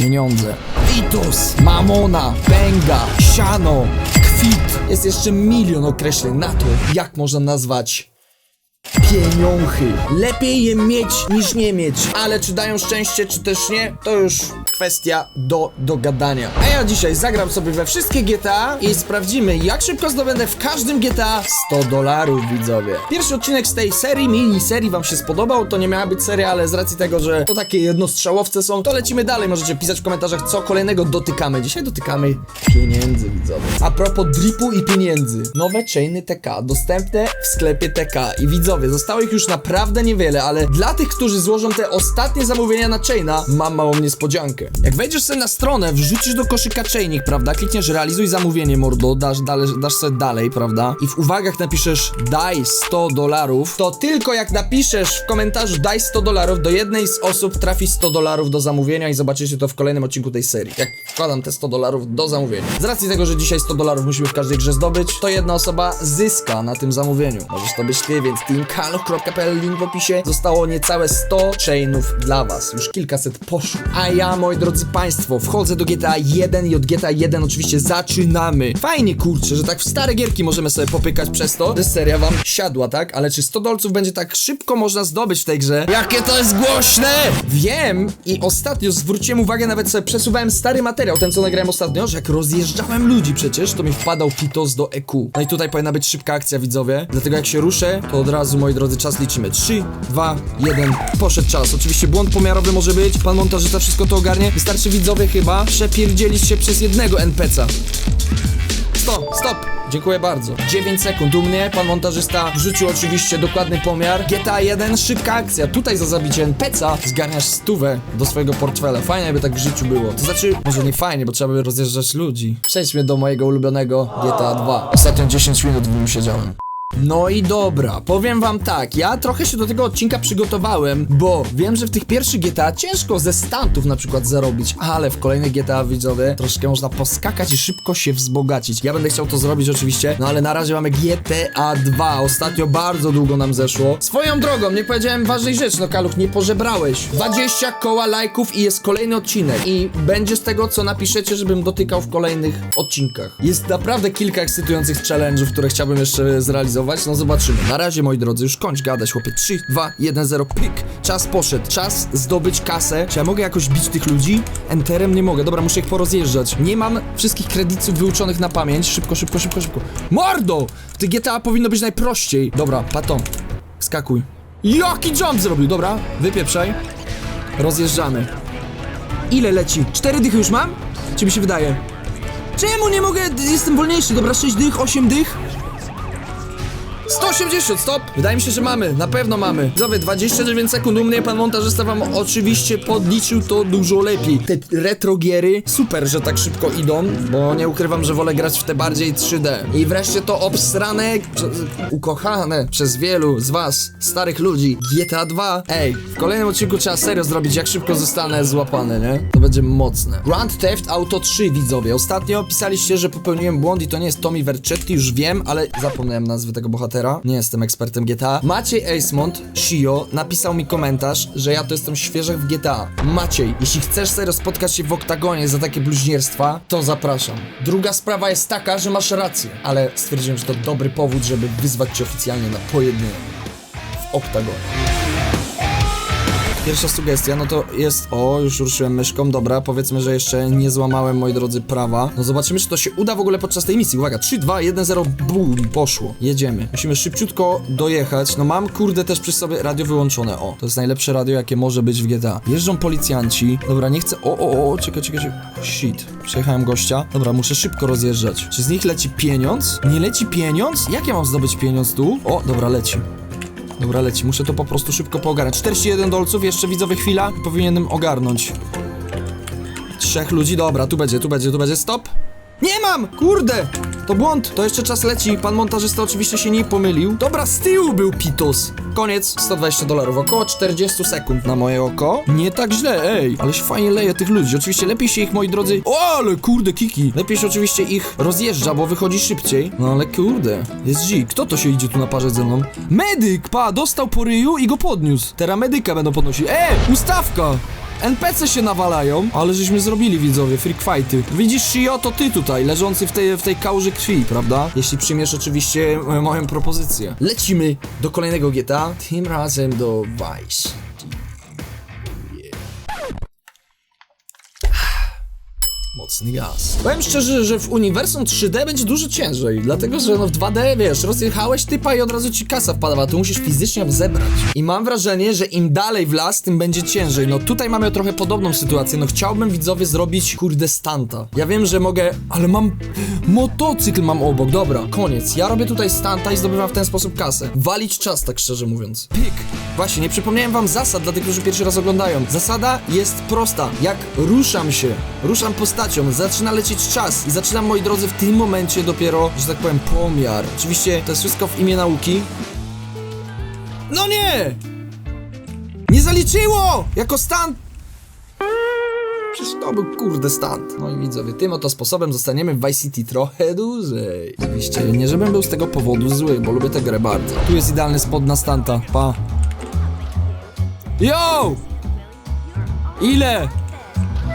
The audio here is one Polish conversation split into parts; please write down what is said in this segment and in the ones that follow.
pieniądze. Vitus, Mamona, Benga, Siano, Kwit. Jest jeszcze milion określeń na to, jak można nazwać pieniądze. Lepiej je mieć niż nie mieć, ale czy dają szczęście, czy też nie, to już kwestia do dogadania. A ja dzisiaj zagram sobie we wszystkie GTA i sprawdzimy, jak szybko zdobędę w każdym GTA 100 dolarów, widzowie. Pierwszy odcinek z tej serii, mini serii wam się spodobał, to nie miała być seria, ale z racji tego, że to takie jednostrzałowce są, to lecimy dalej. Możecie pisać w komentarzach, co kolejnego dotykamy. Dzisiaj dotykamy pieniędzy, widzowie. A propos dripu i pieniędzy. Nowe chainy TK, dostępne w sklepie TK. I widzowie, zostało ich już naprawdę niewiele, ale dla tych, którzy złożą te ostatnie zamówienia na chaina, mam małą niespodziankę. Jak wejdziesz sobie na stronę, wrzucisz do koszyka chainik, prawda? Klikniesz realizuj zamówienie, mordo, dasz, dalej, dasz sobie dalej, prawda? I w uwagach napiszesz daj 100 dolarów, to tylko jak napiszesz w komentarzu daj 100 dolarów, do jednej z osób trafi 100 dolarów do zamówienia i zobaczycie to w kolejnym odcinku tej serii. Jak wkładam te 100 dolarów do zamówienia. Z racji tego, że dzisiaj 100 dolarów musimy w każdej grze zdobyć, to jedna osoba zyska na tym zamówieniu. Możesz to być ty, więc teamkaluch.pl, link w opisie. Zostało niecałe 100 chainów dla was. Już kilkaset poszło. A ja, moi drodzy państwo, wchodzę do GTA 1 i od GTA 1 oczywiście zaczynamy. Fajnie, kurczę, że tak w stare gierki możemy sobie popykać przez to, że seria wam siadła, tak? Ale czy 100 dolców będzie tak szybko można zdobyć w tej grze? Jakie to jest głośne! Wiem i ostatnio zwróciłem uwagę, nawet sobie przesuwałem stary materiał, ten co nagrałem ostatnio, że jak rozjeżdżałem ludzi przecież, to mi wpadał pitos do EQ. No i tutaj powinna być szybka akcja, widzowie. Dlatego jak się ruszę, to od razu, moi drodzy, czas liczymy. 3, 2, 1, poszedł czas. Oczywiście błąd pomiarowy może być, pan montażysta wszystko to ogarnie. Wystarczy widzowie chyba przepierdzielić się przez jednego NPC'a. Stop, stop! Dziękuję bardzo. 9 sekund u mnie, pan montażysta wrzucił oczywiście dokładny pomiar. GTA 1, szybka akcja. Tutaj za zabicie NPC'a zgarniasz stówę do swojego portfela. Fajnie jakby tak w życiu było. To znaczy, może nie fajnie, bo trzeba by rozjeżdżać ludzi. Przejdźmy do mojego ulubionego GTA 2. Ostatnio 10 minut w nim siedziałem. No i dobra, powiem wam tak, ja trochę się do tego odcinka przygotowałem, bo wiem, że w tych pierwszych GTA ciężko ze stantów na przykład zarobić, ale w kolejnych GTA widzowie troszkę można poskakać i szybko się wzbogacić. Ja będę chciał to zrobić oczywiście, no ale na razie mamy GTA 2, ostatnio bardzo długo nam zeszło. Swoją drogą, nie powiedziałem ważnej rzeczy, no Kaluch, nie pożebrałeś. 20 koła lajków i jest kolejny odcinek i będzie z tego, co napiszecie, żebym dotykał w kolejnych odcinkach. Jest naprawdę kilka ekscytujących challenge'ów, które chciałbym jeszcze zrealizować, no zobaczymy. Na razie, moi drodzy, już kończ gadać, chłopie. 3, 2, 1, 0, pik. Czas poszedł. Czas zdobyć kasę. Czy ja mogę jakoś bić tych ludzi? Enterem nie mogę. Dobra, muszę ich porozjeżdżać. Nie mam wszystkich kredytów wyuczonych na pamięć. Szybko, szybko, szybko, szybko. Mordo! Tych GTA powinno być najprościej. Dobra, patom. Skakuj. Jaki jump zrobił? Dobra, wypieprzaj. Rozjeżdżamy. Ile leci? Cztery dychy już mam? Czy mi się wydaje? Czemu nie mogę? Jestem wolniejszy. Dobra, 6 dych, 8 dych. 180, stop! Wydaje mi się, że mamy, na pewno mamy. Widzowie, 29 sekund u mnie, pan montażysta wam oczywiście podliczył to dużo lepiej. Te retro giery, super, że tak szybko idą, bo nie ukrywam, że wolę grać w te bardziej 3D. I wreszcie to obsrane, ukochane przez wielu z was, starych ludzi, GTA 2. Ej, w kolejnym odcinku trzeba serio zrobić, jak szybko zostanę złapany, nie? To będzie mocne. Grand Theft Auto 3, widzowie. Ostatnio pisaliście, że popełniłem błąd i to nie jest Tommy Vercetti, już wiem, ale zapomniałem nazwy tego bohatera. Nie jestem ekspertem GTA. Maciej Acemont, Shio, napisał mi komentarz, że ja to jestem świeżak w GTA. Maciej, jeśli chcesz serio spotkać się w oktagonie za takie bluźnierstwa, to zapraszam. Druga sprawa jest taka, że masz rację, ale stwierdziłem, że to dobry powód, żeby wyzwać cię oficjalnie na pojedynek w oktagonie. Pierwsza sugestia, no to jest. O, już ruszyłem myszką, dobra. Powiedzmy, że jeszcze nie złamałem, moi drodzy, prawa. No zobaczymy, czy to się uda w ogóle podczas tej misji. Uwaga, 3, 2, 1, 0, bum, poszło. Jedziemy. Musimy szybciutko dojechać. No mam, kurde, też przy sobie radio wyłączone. O, to jest najlepsze radio, jakie może być w GTA. Jeżdżą policjanci. Dobra, nie chcę. O, o, o, czekaj, czekaj, czekaj. Shit. Przejechałem gościa. Dobra, muszę szybko rozjeżdżać. Czy z nich leci pieniądz? Nie leci pieniądz? Jak ja mam zdobyć pieniądz tu? O, dobra, leci. Dobra, leci. Muszę to po prostu szybko poogarnąć. 41 dolców, jeszcze widzowie chwila. Powinienem ogarnąć. Trzech ludzi, dobra, tu będzie, tu będzie, tu będzie. Stop! Nie mam! Kurde! To błąd, to jeszcze czas leci. Pan montażysta oczywiście się nie pomylił. Dobra, z tyłu był Pitos. Koniec, 120 dolarów, około 40 sekund na moje oko. Nie tak źle, ej, ale się fajnie leje tych ludzi. Oczywiście lepiej się ich, moi drodzy. O, ale kurde, kiki. Lepiej się oczywiście ich rozjeżdża, bo wychodzi szybciej. No ale kurde, jest G. Kto to się idzie tu naparzać ze mną? Medyk, pa, dostał po ryju i go podniósł. Teraz medyka będą podnosić. E, ustawka! NPC się nawalają, ale żeśmy zrobili widzowie, freak fighty. Widzisz Shio, to ty tutaj, leżący w tej, w tej kałuży krwi, prawda? Jeśli przyjmiesz oczywiście e, moją propozycję. Lecimy do kolejnego GTA, tym razem do Vice. Mocny gaz. Powiem szczerze, że w uniwersum 3D będzie dużo ciężej, dlatego że no w 2D, wiesz, rozjechałeś typa i od razu ci kasa wpadła, tu musisz fizycznie ją zebrać. I mam wrażenie, że im dalej w las, tym będzie ciężej. No tutaj mamy trochę podobną sytuację, no chciałbym widzowie zrobić, kurde, stanta. Ja wiem, że mogę, ale mam, motocykl mam obok, dobra, koniec. Ja robię tutaj stanta i zdobywam w ten sposób kasę. Walić czas, tak szczerze mówiąc. Pyk. Właśnie, nie przypomniałem wam zasad dla tych, którzy pierwszy raz oglądają. Zasada jest prosta. Jak ruszam się, ruszam postacią, zaczyna lecieć czas i zaczynam, moi drodzy, w tym momencie dopiero, że tak powiem, pomiar. Oczywiście to jest wszystko w imię nauki. No nie! Nie zaliczyło! Jako stan... Przecież to był kurde stand. No i widzowie, tym oto sposobem zostaniemy w Vice City trochę dłużej. Oczywiście, nie żebym był z tego powodu zły, bo lubię tę grę bardzo. Tu jest idealny spot na stanta, pa. Yo! Ile?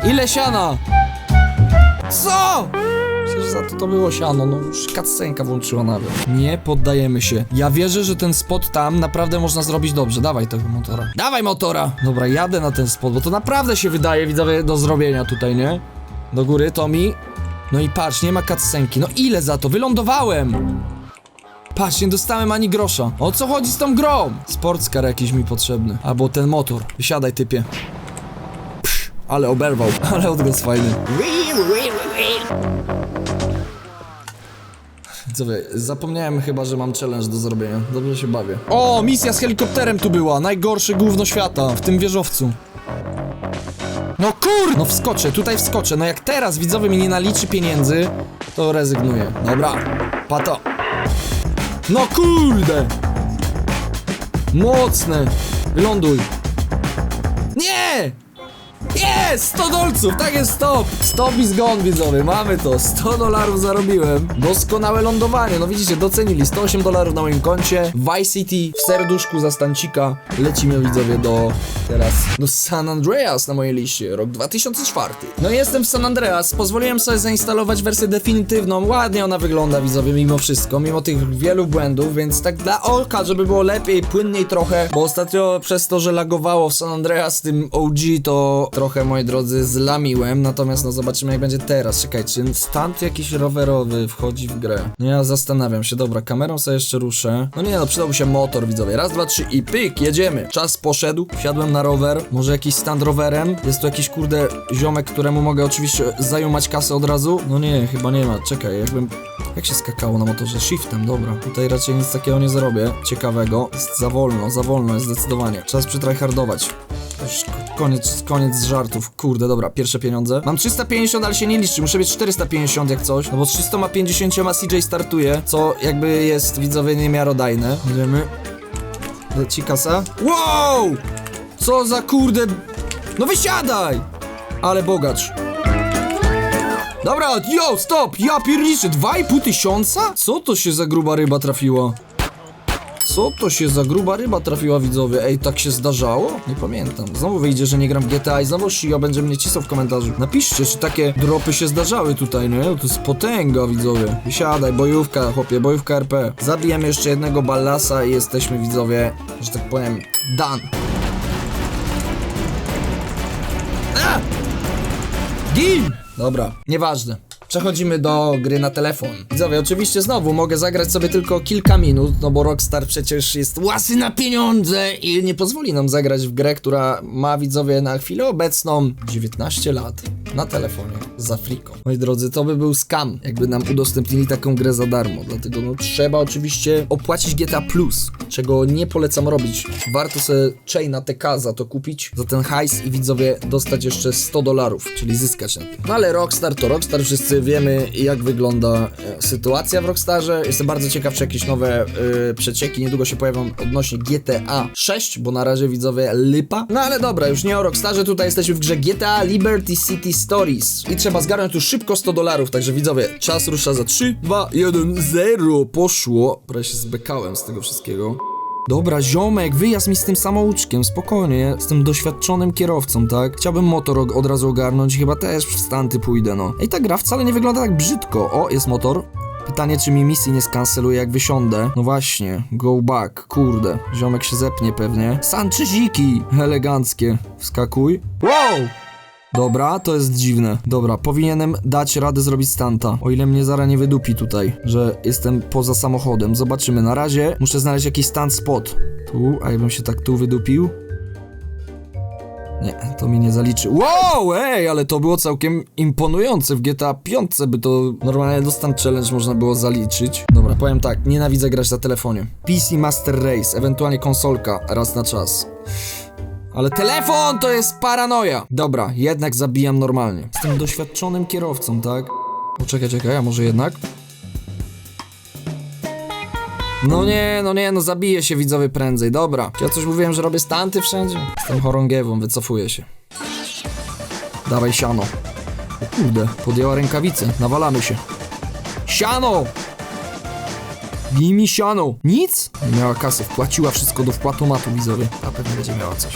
Ile siana? Co? Przecież za to to było siano, no już cutscenka włączyła nawet. Nie poddajemy się. Ja wierzę, że ten spot tam naprawdę można zrobić dobrze. Dawaj tego motora. Dawaj motora! Dobra, jadę na ten spot, bo to naprawdę się wydaje, widzowie, do zrobienia tutaj, nie? Do góry, Tomi. No i patrz, nie ma cutscenki. No ile za to? Wylądowałem! Patrz, nie dostałem ani grosza. O co chodzi z tą grą? Sportskar jakiś mi potrzebny. Albo ten motor. Wysiadaj, typie. Ale oberwał. Ale odgłos fajny. Widzowie, zapomniałem chyba, że mam challenge do zrobienia. Dobrze się bawię. O, misja z helikopterem tu była. Najgorsze gówno świata w tym wieżowcu. No kur... No wskoczę, tutaj wskoczę. No jak teraz widzowie mi nie naliczy pieniędzy, to rezygnuję. Dobra, pato. No kurde! Mocne! Ląduj! Nie! Jest! 100 dolców! Tak jest stop! Stop is gone, widzowie, mamy to! 100 dolarów zarobiłem. Doskonałe lądowanie, no widzicie, docenili. 108 dolarów na moim koncie. Vice City w serduszku zastancika. Lecimy, widzowie, do teraz do San Andreas na mojej liście, rok 2004. No i jestem w San Andreas, pozwoliłem sobie zainstalować wersję definitywną. Ładnie ona wygląda, widzowie, mimo wszystko, mimo tych wielu błędów, więc tak dla oka, żeby było lepiej, płynniej trochę, bo ostatnio przez to, że lagowało w San Andreas tym OG, to trochę, moi drodzy, zlamiłem, natomiast no zobaczymy jak będzie teraz. Czekajcie, stand jakiś rowerowy wchodzi w grę. No ja zastanawiam się, dobra, kamerą sobie jeszcze ruszę. No nie no, przydałby się motor, widzowie. Raz, dwa, trzy i pyk, jedziemy. Czas poszedł, wsiadłem na rower, może jakiś stand rowerem. Jest tu jakiś kurde ziomek, któremu mogę oczywiście zajumać kasę od razu. No nie, chyba nie ma, czekaj, jakbym... Jak się skakało na motorze? Shiftem, dobra. Tutaj raczej nic takiego nie zrobię. Ciekawego. Jest za wolno, za wolno jest zdecydowanie. Czas przytryhardować. Już koniec, koniec żartów. Kurde, dobra, pierwsze pieniądze. Mam 350, ale się nie liczy. Muszę mieć 450 jak coś. No bo z 350 CJ startuje, co jakby jest widzowie niemiarodajne. Idziemy. Leci kasa. Wow! Co za kurde... No wysiadaj! Ale bogacz. Dobra, yo, stop! Ja pierniczę, 2,5 tysiąca? Co to się za gruba ryba trafiła? Co to się za gruba ryba trafiła widzowie? Ej, tak się zdarzało? Nie pamiętam. Znowu wyjdzie, że nie gram w GTA i znowu Shio będzie mnie cisał w komentarzu. Napiszcie, czy takie dropy się zdarzały tutaj, nie? To jest potęga, widzowie. Wysiadaj, bojówka, chłopie, bojówka RP. Zabijemy jeszcze jednego ballasa i jesteśmy, widzowie, że tak powiem, done. A! Gin! Dobra, nieważne. Przechodzimy do gry na telefon. Widzowie, oczywiście znowu mogę zagrać sobie tylko kilka minut, no bo Rockstar przecież jest łasy na pieniądze i nie pozwoli nam zagrać w grę, która ma widzowie na chwilę obecną 19 lat na telefonie za friką. Moi drodzy, to by był scam, jakby nam udostępnili taką grę za darmo. Dlatego no trzeba oczywiście opłacić GTA Plus, czego nie polecam robić. Warto sobie Chaina TK za to kupić, za ten hajs i widzowie dostać jeszcze 100 dolarów, czyli zyskać na tym. No ale Rockstar to Rockstar, wszyscy wiemy jak wygląda e, sytuacja w Rockstarze. Jestem bardzo ciekaw, czy jakieś nowe e, przecieki niedługo się pojawią odnośnie GTA 6, bo na razie widzowie lipa. No ale dobra, już nie o Rockstarze, tutaj jesteśmy w grze GTA Liberty City Stories i trzeba zgarnąć tu szybko 100 dolarów, także widzowie, czas rusza za 3, 2, 1, 0, poszło. Prawie się zbekałem z tego wszystkiego. Dobra, ziomek, wyjazd mi z tym samouczkiem, spokojnie, z tym doświadczonym kierowcą, tak? Chciałbym motor od razu ogarnąć, chyba też w stanty pójdę, no. Ej, ta gra wcale nie wygląda tak brzydko. O, jest motor. Pytanie, czy mi misji nie skanceluje, jak wysiądę. No właśnie, go back, kurde. Ziomek się zepnie pewnie. Sanczeziki, eleganckie. Wskakuj. Wow! Dobra, to jest dziwne. Dobra, powinienem dać radę zrobić stanta. O ile mnie zara nie wydupi tutaj, że jestem poza samochodem. Zobaczymy. Na razie muszę znaleźć jakiś stand spot. Tu, a jakbym się tak tu wydupił? Nie, to mi nie zaliczy. Wow, ej, ale to było całkiem imponujące. W GTA 5 by to normalnie do stand challenge można było zaliczyć. Dobra, powiem tak, nienawidzę grać na telefonie. PC Master Race, ewentualnie konsolka, raz na czas. Ale telefon to jest paranoja. Dobra, jednak zabijam normalnie. Jestem doświadczonym kierowcą, tak? Poczekaj, czekaj, a może jednak? No nie, no nie, no zabiję się widzowie prędzej, dobra. Ja coś mówiłem, że robię stanty wszędzie? Jestem chorągiewą, wycofuję się. Dawaj siano. O kurde, podjęła rękawice, nawalamy się. Siano! Bij mi siano. Nic? Nie miała kasy, wpłaciła wszystko do wpłatomatu widzowie. A pewnie będzie miała coś.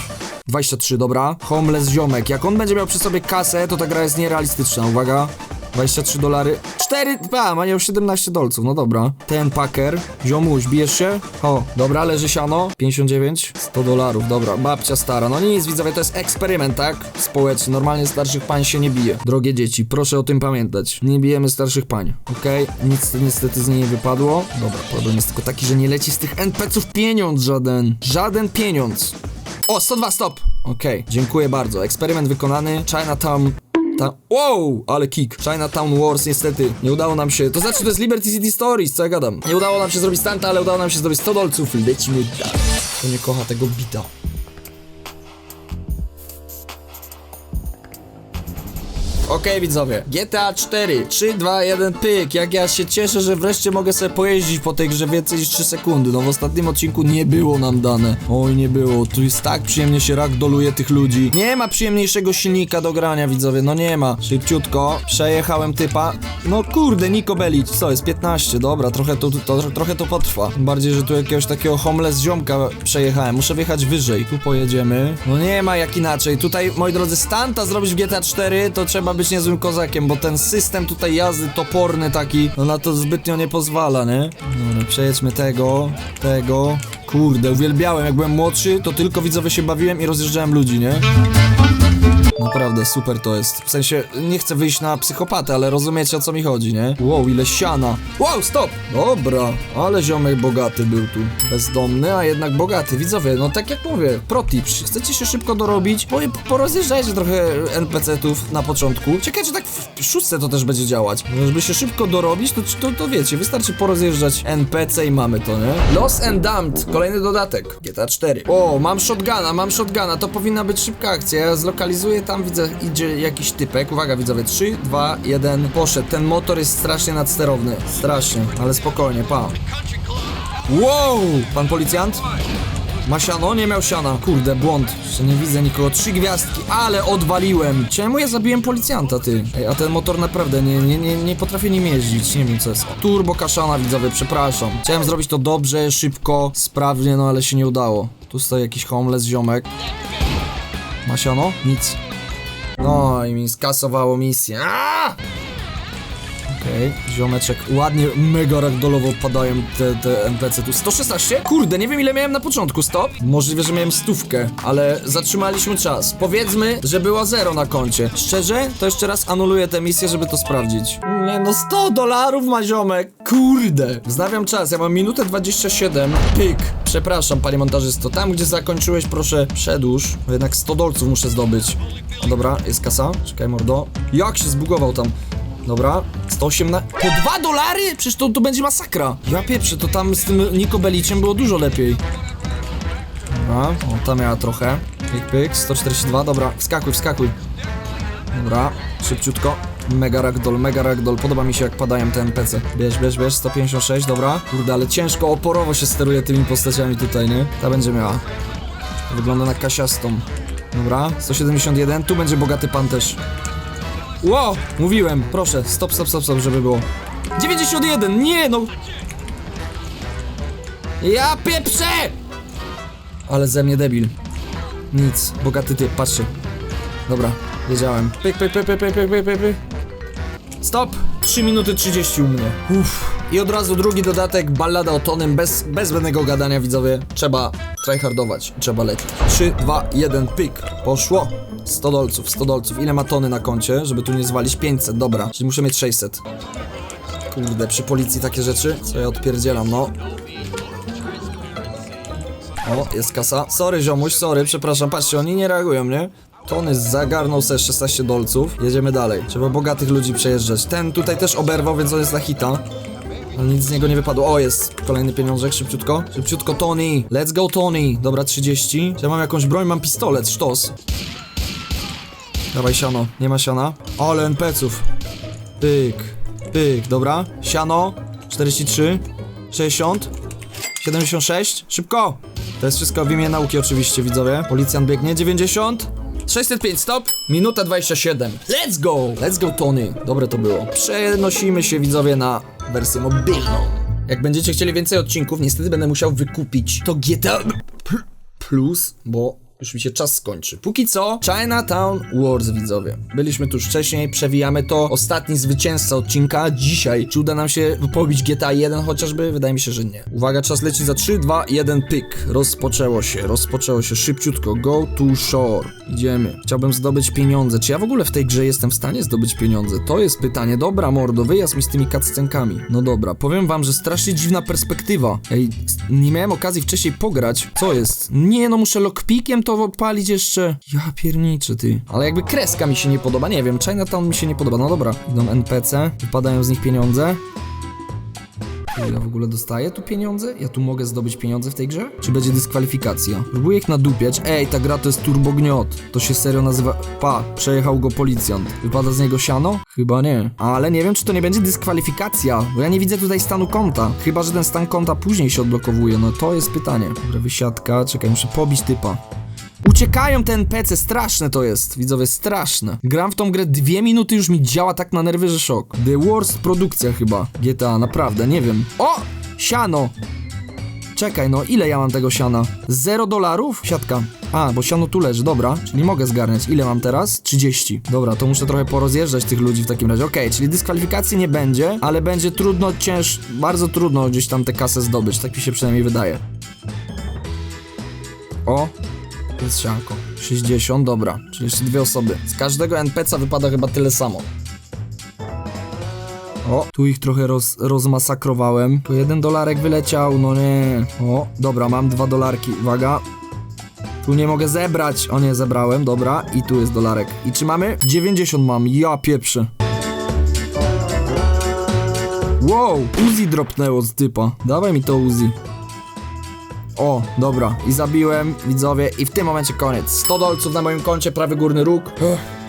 23, dobra. Homeless ziomek. Jak on będzie miał przy sobie kasę, to ta gra jest nierealistyczna. Uwaga. 23 dolary. 4, a, ma miał 17 dolców, no dobra. Ten packer. Ziomuś, bijesz się? O, dobra, leży siano. 59, 100 dolarów, dobra. Babcia stara. No nic, widzowie, to jest eksperyment, tak? Społeczny. Normalnie starszych pań się nie bije. Drogie dzieci, proszę o tym pamiętać. Nie bijemy starszych pań, okej? Nic niestety z niej nie wypadło. Dobra, problem jest tylko taki, że nie leci z tych NPC-ów pieniądz żaden. Żaden pieniądz. O, 102, stop! Okej, dziękuję bardzo. Eksperyment wykonany. Chinatown. Ta... Wow, ale kick. Chinatown Wars niestety nie udało nam się. To znaczy, to jest Liberty City Stories, co ja gadam. Nie udało nam się zrobić stanta, ale udało nam się zrobić 100 dolców. Lecimy dalej. To nie kocha tego bita. Okej widzowie, GTA 4, 3, 2, 1, pyk, jak ja się cieszę, że wreszcie mogę sobie pojeździć po tej grze więcej niż 3 sekundy, no w ostatnim odcinku nie było nam dane, oj nie było, tu jest tak przyjemnie się ragdoluje tych ludzi, nie ma przyjemniejszego silnika do grania widzowie, no nie ma, szybciutko, przejechałem typa, no kurde, Niko Belic, co jest, 15, dobra, trochę to, to, trochę to potrwa, bardziej, że tu jakiegoś takiego homeless ziomka przejechałem, muszę wjechać wyżej, tu pojedziemy, no nie ma jak inaczej, tutaj moi drodzy, stanta zrobić w GTA 4 to trzeba być niezłym kozakiem, bo ten system tutaj jazdy toporny taki, no na to zbytnio nie pozwala, nie? Dobra, przejedźmy tego, tego, kurde, uwielbiałem, jak byłem młodszy, to tylko widzowie się bawiłem i rozjeżdżałem ludzi, nie? Naprawdę, super to jest. W sensie, nie chcę wyjść na psychopatę, ale rozumiecie o co mi chodzi, nie? Wow, ile siana. Wow, stop! Dobra, ale ziomek bogaty był tu. Bezdomny, a jednak bogaty. Widzowie, no tak jak mówię, protips. Chcecie się szybko dorobić? Po, porozjeżdżajcie trochę NPC-ów na początku. Ciekawe, czy tak w szóstce to też będzie działać. Żeby się szybko dorobić, to, to, to wiecie, wystarczy porozjeżdżać NPC i mamy to, nie? Lost and Damned, kolejny dodatek. GTA 4. O, mam shotguna, mam shotguna, to powinna być szybka akcja. Ja zlokalizuję tam, widzę, idzie jakiś typek. Uwaga, widzowie, 3, 2, 1, poszedł. Ten motor jest strasznie nadsterowny. Strasznie, ale spokojnie, pa. Wow! Pan policjant? Ma siano? Nie miał siana. Kurde, błąd. Jeszcze nie widzę nikogo. Trzy gwiazdki, ale odwaliłem. Czemu ja zabiłem policjanta, ty? Ej, a ten motor naprawdę nie, nie, nie, nie potrafię nim jeździć. Nie wiem co jest. Turbo kaszana, widzowie, przepraszam. Chciałem zrobić to dobrze, szybko, sprawnie, no ale się nie udało. Tu stoi jakiś homeless ziomek. Ma siano? Nic. No i mi skasowało misję. Aaaa! Okej, ziomeczek, ładnie, mega ragdolowo padają te, te NPC tu. 116? Kurde, nie wiem ile miałem na początku, stop. Możliwe, że miałem stówkę, ale zatrzymaliśmy czas. Powiedzmy, że było zero na koncie. Szczerze, to jeszcze raz anuluję tę misję, żeby to sprawdzić. Nie no, 100 dolarów ma ziomek. Kurde. Wznawiam czas, ja mam minutę 27. Pyk. Przepraszam, panie montażysto. Tam, gdzie zakończyłeś, proszę przedłuż. Jednak 100 dolców muszę zdobyć. No dobra, jest kasa. Czekaj, mordo. Jak się zbugował tam? Dobra, 118. Po 2 dolary? Przecież to, to będzie masakra. Ja pieprzę, to tam z tym Niko Beliciem było dużo lepiej. Dobra, o, ta miała trochę. Pyk, pyk, 142, dobra, wskakuj, wskakuj. Dobra, szybciutko. Mega ragdoll, mega ragdoll. Podoba mi się jak padają te NPC. Bierz, bierz, bierz, 156, dobra. Kurde, ale ciężko, oporowo się steruje tymi postaciami tutaj, nie? Ta będzie miała. Wygląda na kasiastą. Dobra, 171, tu będzie bogaty pan też. Wow, mówiłem, proszę, stop, stop, stop, stop, żeby było. 91, nie no. Ja pieprzę! Ale ze mnie debil. Nic, bogaty typ, patrzcie. Dobra, wiedziałem. Pyk, pyk, pyk, pyk, pyk, pyk, pyk, pyk. Stop, 3 minuty 30 u mnie. Uff. I od razu drugi dodatek, ballada o tonym, bez, bez gadania widzowie. Trzeba tryhardować, trzeba lecieć. 3, 2, 1, pyk. Poszło. 100 dolców, 100 dolców. Ile ma tony na koncie, żeby tu nie zwalić? 500, dobra. Czyli muszę mieć 600. Kurde, przy policji takie rzeczy? Co ja odpierdzielam, no. O, jest kasa. Sorry ziomuś, sorry, przepraszam, patrzcie, oni nie reagują, nie? Tony zagarnął sobie 16 dolców. Jedziemy dalej. Trzeba bogatych ludzi przejeżdżać. Ten tutaj też oberwał, więc on jest na hita. Nic z niego nie wypadło. O, jest kolejny pieniążek, szybciutko. Szybciutko, Tony. Let's go, Tony. Dobra, 30. Czy ja mam jakąś broń? Mam pistolet, sztos. Dawaj siano. Nie ma siana. Ale NPC-ów. Pyk, pyk, dobra. Siano. 43. 60. 76. Szybko! To jest wszystko w imię nauki oczywiście, widzowie. Policjant biegnie. 90. 605, stop! Minuta 27. Let's go! Let's go, Tony. Dobre to było. Przenosimy się, widzowie, na wersję mobilną. Jak będziecie chcieli więcej odcinków, niestety będę musiał wykupić to GTA Plus, bo już mi się czas skończy. Póki co, Chinatown Wars, widzowie. Byliśmy tu już wcześniej, przewijamy to. Ostatni zwycięzca odcinka dzisiaj. Czy uda nam się pobić GTA 1 chociażby? Wydaje mi się, że nie. Uwaga, czas leci za 3, 2, 1, pyk. Rozpoczęło się, rozpoczęło się szybciutko. Go to shore. Idziemy. Chciałbym zdobyć pieniądze. Czy ja w ogóle w tej grze jestem w stanie zdobyć pieniądze? To jest pytanie. Dobra, mordo, wyjazd mi z tymi cutscenkami. No dobra, powiem wam, że strasznie dziwna perspektywa. Ej, nie miałem okazji wcześniej pograć. Co jest? Nie no, muszę lockpickiem to odpalić jeszcze. Ja pierniczę, ty. Ale jakby kreska mi się nie podoba, nie wiem, Chinatown mi się nie podoba. No dobra, idą NPC, wypadają z nich pieniądze. Ja w ogóle dostaję tu pieniądze? Ja tu mogę zdobyć pieniądze w tej grze? Czy będzie dyskwalifikacja? Próbuję ich nadupiać. Ej, ta gra to jest turbogniot. To się serio nazywa... Pa, przejechał go policjant. Wypada z niego siano? Chyba nie. Ale nie wiem, czy to nie będzie dyskwalifikacja, bo ja nie widzę tutaj stanu konta. Chyba, że ten stan konta później się odblokowuje. No to jest pytanie. Dobra, wysiadka. Czekaj, muszę pobić typa. Uciekają te NPC, straszne to jest, widzowie, straszne. Gram w tą grę dwie minuty, już mi działa tak na nerwy, że szok. The worst produkcja chyba GTA, naprawdę, nie wiem. O! Siano! Czekaj, no ile ja mam tego siana? Zero dolarów? Siatka. A, bo siano tu leży, dobra, czyli mogę zgarniać. Ile mam teraz? 30. Dobra, to muszę trochę porozjeżdżać tych ludzi w takim razie. Okej, czyli dyskwalifikacji nie będzie, ale będzie trudno, cięż, bardzo trudno gdzieś tam tę kasę zdobyć, tak mi się przynajmniej wydaje. O, jest sianko. 60, dobra. Czyli jeszcze dwie osoby. Z każdego NPC-a wypada chyba tyle samo. O, tu ich trochę roz, rozmasakrowałem. Tu jeden dolarek wyleciał, no nie. O, dobra, mam dwa dolarki. Uwaga. Tu nie mogę zebrać. O nie, zebrałem, dobra. I tu jest dolarek. I czy mamy? 90 mam, ja pieprzę. Wow, Uzi dropnęło z typa. Dawaj mi to Uzi. O, dobra. I zabiłem, widzowie, i w tym momencie koniec. 100 dolców na moim koncie, prawy górny róg.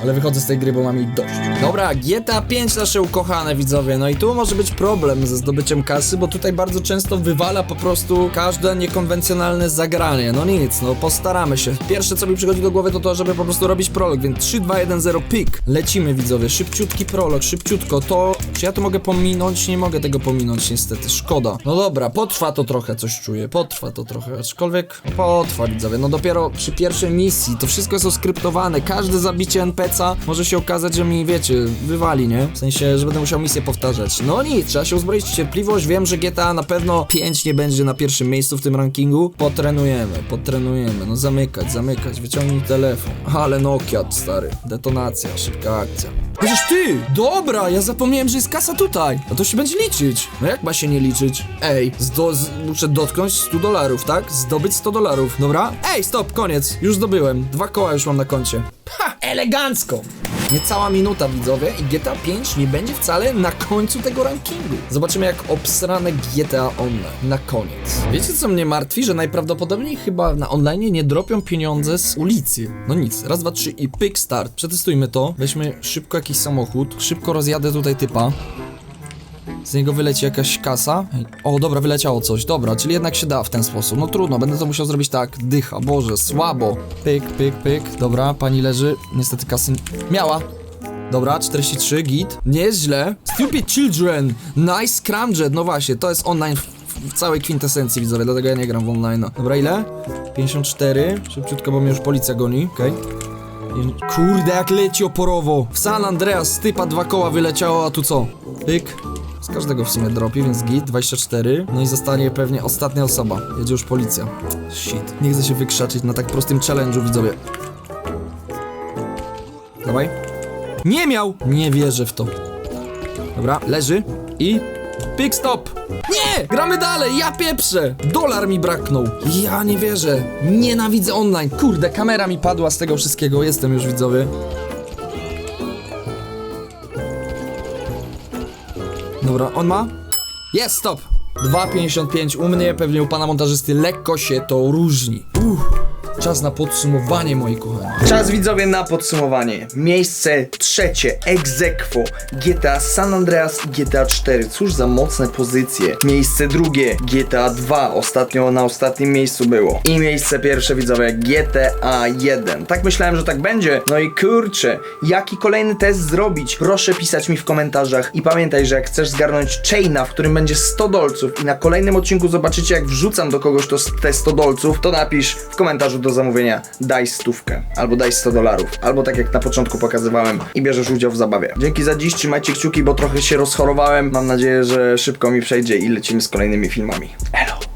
Ale wychodzę z tej gry, bo mam jej dość. Dobra, GTA 5 nasze ukochane, widzowie. No i tu może być problem ze zdobyciem kasy, bo tutaj bardzo często wywala po prostu każde niekonwencjonalne zagranie. No nic, no postaramy się. Pierwsze, co mi przychodzi do głowy, to to, żeby po prostu robić prolog, więc 3, 2, 1, 0, pik. Lecimy, widzowie. Szybciutki prolog, szybciutko. To, czy ja to mogę pominąć? Nie mogę tego pominąć, niestety. Szkoda. No dobra, potrwa to trochę, coś czuję. Potrwa to trochę, aczkolwiek potrwa, widzowie. No dopiero przy pierwszej misji to wszystko jest oskryptowane. Każde zabicie Może się okazać, że mi, wiecie, wywali, nie? W sensie, że będę musiał misję powtarzać. No nic, trzeba się uzbroić w cierpliwość. Wiem, że GTA na pewno 5 nie będzie na pierwszym miejscu w tym rankingu. Potrenujemy, potrenujemy. No zamykać, zamykać, wyciągnij telefon. Ale Nokia, stary. Detonacja, szybka akcja. Chociaż ty! Dobra, ja zapomniałem, że jest kasa tutaj. No to się będzie liczyć. No jak ma się nie liczyć? Ej, zdo z muszę dotknąć 100 dolarów, tak? Zdobyć 100 dolarów, dobra? Ej, stop, koniec. Już zdobyłem. Dwa koła już mam na koncie. Ha! Elegancko! Niecała minuta, widzowie, i GTA 5 nie będzie wcale na końcu tego rankingu. Zobaczymy, jak obsrane GTA Online na koniec. Wiecie, co mnie martwi? Że najprawdopodobniej chyba na online nie dropią pieniądze z ulicy. No nic, raz, dwa, trzy i pyk start. Przetestujmy to. Weźmy szybko jakiś samochód, szybko rozjadę tutaj typa. Z niego wyleci jakaś kasa. O, dobra, wyleciało coś. Dobra, czyli jednak się da w ten sposób. No trudno, będę to musiał zrobić tak. Dycha, Boże, słabo. Pyk, pyk, pyk. Dobra, pani leży. Niestety kasy miała. Dobra, 43, git. Nie jest źle. Stupid Children, Nice Scramjet, no właśnie, to jest online w całej kwintesencji widzowie, dlatego ja nie gram w online. Dobra, ile? 54. Szybciutko, bo mnie już policja goni. Okej. I- Kurde, jak leci oporowo. W San Andreas typa dwa koła wyleciało, a tu co? Pyk. Z każdego w sumie dropi, więc git, 24. No i zostanie pewnie ostatnia osoba. Jedzie już policja. Shit. Nie chcę się wykrzaczyć na tak prostym challenge'u, widzowie. Dawaj. Nie miał! Nie wierzę w to. Dobra, leży i... Pik stop! Nie! Gramy dalej, ja pieprzę! Dolar mi braknął. Ja nie wierzę. Nienawidzę online. Kurde, kamera mi padła z tego wszystkiego. Jestem już widzowy. Dobra, on ma? Jest, stop! 2,55 u mnie, pewnie u pana montażysty lekko się to różni. Uff, czas na podsumowanie, moi kochani. Czas widzowie na podsumowanie. Miejsce trzecie, aequo, GTA San Andreas i GTA 4. Cóż za mocne pozycje. Miejsce drugie, GTA 2. Ostatnio na ostatnim miejscu było. I miejsce pierwsze widzowie, GTA 1. Tak myślałem, że tak będzie. No i kurczę, jaki kolejny test zrobić? Proszę pisać mi w komentarzach. I pamiętaj, że jak chcesz zgarnąć chaina, w którym będzie 100 dolców i na kolejnym odcinku zobaczycie jak wrzucam do kogoś to te 100 dolców, to napisz w komentarzu do zamówienia daj stówkę, albo daj 100 dolarów, albo tak jak na początku pokazywałem i bierzesz udział w zabawie. Dzięki za dziś, trzymajcie kciuki, bo trochę się rozchorowałem. Mam nadzieję, że szybko mi przejdzie i lecimy z kolejnymi filmami. Elo!